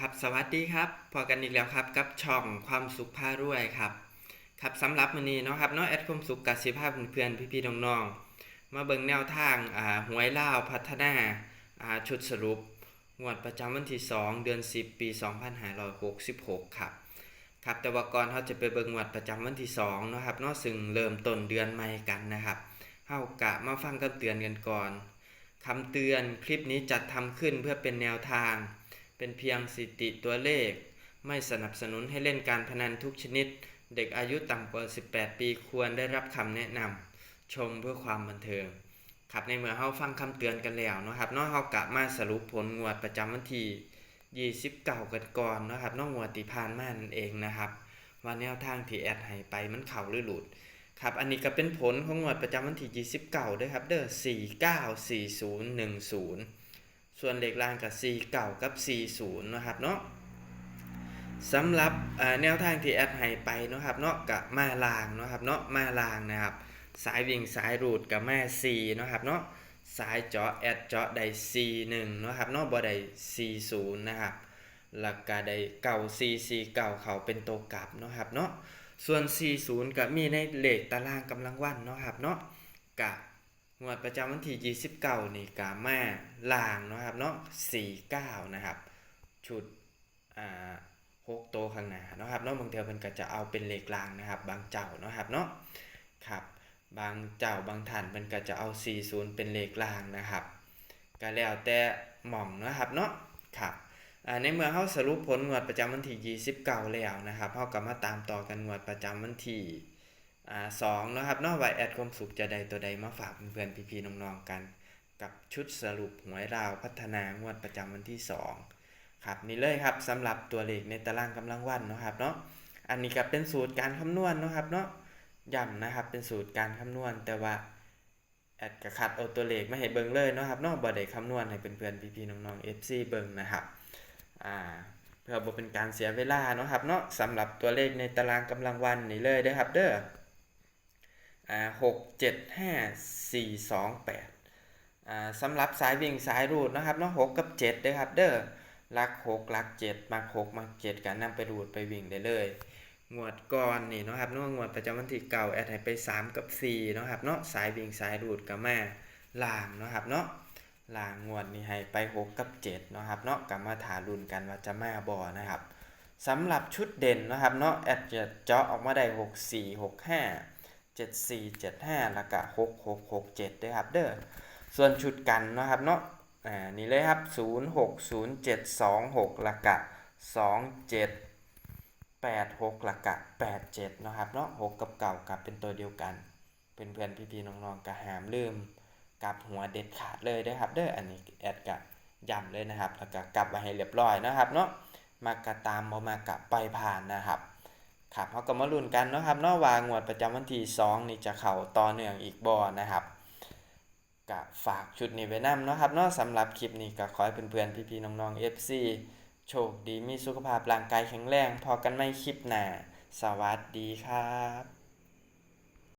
ครับสวัสดีครับพอกันอีกแล้วครับกับช่องความสุขพารวยครับครับสำหรับมื้อนี้เนาะครับเนาะแอดความสุขกับสิภาพเพื่อนๆพี่ๆน้องๆมาเบิ่งแนวทางอ่าหวยล่าวพัฒนาอ่าชุดสรุปงวดประจำวันที่ 2 เดือน 10 ปี 2566 ครับครับแต่ว่าก่อนเราจะไปเบิ่งงวดประจำวันที่2เนาะครับเนาะซึ่งเริ่มต้นเดือนใหม่กันนะครับเฮากะมาฟังคำเตือนกันก่อนคำเตือนคลิปนี้จัดทำขึ้นเพื่อเป็นแนวทาง เป็นเพียงสิติตัวเลข ไม่สนับสนุนให้เล่นการพนันทุกชนิด เด็กอายุต่ำกว่า 18 ปีควรได้รับคำแนะนำชมเพื่อความบันเทิงครับในเมื่อเฮาฟังคำเตือนกันแล้วนะครับเนาะเฮากะมาสรุปผลงวดประจำวันที่29กันก่อนนะครับนาะงวดที่ผ่านมานั่นเองนะครับว่าแนวทางที่แอดให้ไปมันเข้าหรือหลุดครับอันนี้ก็เป็นผลของงวดประจำวันที่29ด้วยครับเด้อ494010ส่ ส่วนเหลขล่างกับ4เก่ากับ40นะครับเนาะสำหรับแนวทางที่แอดให้ไปนะครับเนาะกับมาลางนะครับเนาะมาลางนะครับ สายวิ่งสายรูดกับแม่ C นะครับเนาะสายเจาะแอดเจาะได้ C1 นะครับเนาะบ่ได้ C0 นะครับแล้วก็ได้เก่า C C เก่าเขาเป็นตัวกลับเนาะครับเนาะส่วน40ก็มีในเลขตารางกำลังวันเนาะครับเนาะกับ งวดประจำวันที่29นี่กามาล่างนะครับเนาะ49 นะครับ ชุดอ่า6โตข้างหน้านะครับเนาะบางเทีเพิ่นก็จะเอาเป็นเลขล่างนะครับ บางเจ้าเนาะครับเนาะครับบางเจ้าบางท่านเพิ่นก็จะเอา 40 เป็นเลขล่างนะครับก็แล้วแต่หม่องนะครับเนาะครับอ่าในเมื่อเฮาสรุปผลงวดประจำวันที่29 แล้วนะครับเฮาก็มาตามต่อกันงวดประจำวันที่ อ่าสองนะครับเนอกว่าแอดความสุขจะใดตัวใดมาฝากเพื่อนๆพี่ๆน้องๆกัน กับชุดสรุปหวยราวพัฒนางวดประจำวันที่ 2 ครับนี่เลยครับสำหรับตัวเลขในตารางกำลังวันนะครับเนาะอันนี้ก็เป็นสูตรการคำนวณเนะครับเนาะย้ำนะครับเป็นสูตรการคำนวณ แต่ว่าแอดกระคัดเอาตัวเลขไมาให้เบิ่งเลยนะครับเนาะบ่ได้คำนวณให้เพื่อนๆพี่ๆน้องๆ FC เบิ่งนะครับอ่าเพื่อบ่เป็นการเสียเวลาเนาะครับเนาะสำหรับตัวเลขในตารางกำลังวันนี่เลยเด้อครับเด้อ อ่าหกเจ็ดห้าสี่สองแปดอ่าสำหรับสายวิ่งสายรูดนะครับเนาะหกกับเจ็ดเด้ครับเด้อลักหกลักเจ็ดมาหกมาเจ็ดกันนำไปรูดไปวิ่งได้เลย งวดก่อนนี่นะครับเนาะงวดประจำวันที่เก่าแอดให้ไปสามกับสี่นะครับเนาะสายวิ่งสายรูดกับแม่ล่างนะครับเนาะล่างงวดนี่ให้ไปหกกับเจ็ดนะครับเนาะกับมาถารุนกันว่าจะมาบ่อนะครับสำหรับชุดเด่นนะครับเนาะแอดจะเจาะออกมาได้หกสี่หกห้า เจ็ดสี่เจ็ดห้าแล้วก็หกหกหกเจ็ดด้วยครับเด้อส่วนชุดกันนะครับเนาะอ่านี่เลยครับศูนย์หกศูนย์เจ็ดสองหกแล้วก็สองเจ็ดแปดหกแล้วก็แปดเจ็ดนะครับเนาะหกกับเก่ากับเป็นตัวเดียวกันเป็นเพื่อนพี่ๆน้องๆก็หามลืมกลับหัวเด็ดขาดเลยเด้อครับเด้ออันนี้แอดกะย้ำเลยนะครับแล้วก็กลับมาให้เรียบร้อยนะครับเนาะมากระตามบ่มากะไปผ่านนะครับ ครับเขาก็มาลุ้นกันนะครับนอกว่างวดประจำวันที่2นี่จะเข่าต่อเนื่องอีกบ่นะครับก็ฝากชุดนี้ไว้นำเนาะครับเนาะสำหรับคลิปนี้ก็ขอให้เพื่อนๆพี่ๆน้องๆ FC โชคดีมีสุขภาพร่างกายแข็งแรง พอกันไม่คลิปหน้า สวัสดีครับ